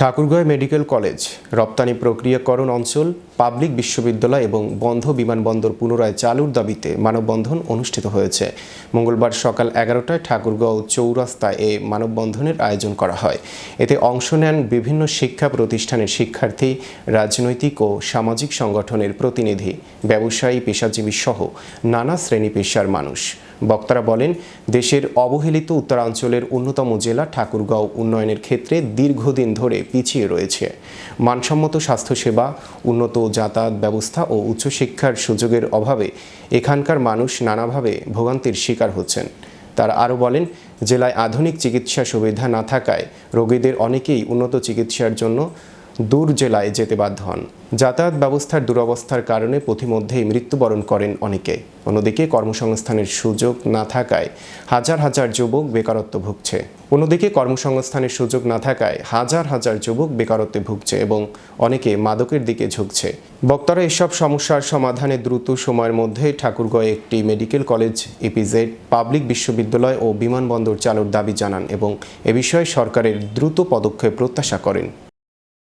Thakurgaon medical college, রপ্তানি প্রক্রিয়াকরণ অঞ্চল, পাবলিক বিশ্ববিদ্যালয় এবং বন্ধ বিমানবন্দর পুনরায় চালুর দাবিতে মানববন্ধন অনুষ্ঠিত হয়েছে। মঙ্গলবার সকাল এগারোটায় ঠাকুরগাঁও চৌরাস্তায় এ মানববন্ধনের আয়োজন করা হয়। এতে অংশ নেন বিভিন্ন শিক্ষা প্রতিষ্ঠানের শিক্ষার্থী, রাজনৈতিক ও সামাজিক সংগঠনের প্রতিনিধি, ব্যবসায়ী, পেশাজীবী সহ নানা শ্রেণি পেশার মানুষ। বক্তারা বলেন, দেশের অবহেলিত উত্তরাঞ্চলের অন্যতম জেলা ঠাকুরগাঁও উন্নয়নের ক্ষেত্রে দীর্ঘদিন ধরে পিছিয়ে রয়েছে। মানসম্মত স্বাস্থ্যসেবা, উন্নত যাতায়াত ব্যবস্থা ও উচ্চশিক্ষার সুযোগের অভাবে এখানকার মানুষ নানাভাবে ভোগান্তির শিকার হচ্ছেন। তারা আরও বলেন, জেলায় আধুনিক চিকিৎসা সুবিধা না থাকায় রোগীদের অনেকেই উন্নত চিকিৎসার জন্য দূর জেলায় যেতে বাধ্য হন। যাতায়াত ব্যবস্থার দুরবস্থার কারণে পথিমধ্যেই মৃত্যুবরণ করেন অনেকে। অন্যদিকে কর্মসংস্থানের সুযোগ না থাকায় হাজার হাজার যুবক বেকারত্ব ভুগছে। অন্যদিকে কর্মসংস্থানের সুযোগ না থাকায় হাজার হাজার যুবক বেকারত্বে ভুগছে এবং অনেকে মাদকের দিকে ঝুঁকছে। বক্তারা এসব সমস্যার সমাধানে দ্রুত সময়ের মধ্যে ঠাকুরগাঁয়ে একটি মেডিকেল কলেজ ইপিজেড পাবলিক বিশ্ববিদ্যালয় ও বিমানবন্দর চালুর দাবি জানান এবং এ বিষয়ে সরকারের দ্রুত পদক্ষেপ প্রত্যাশা করেন।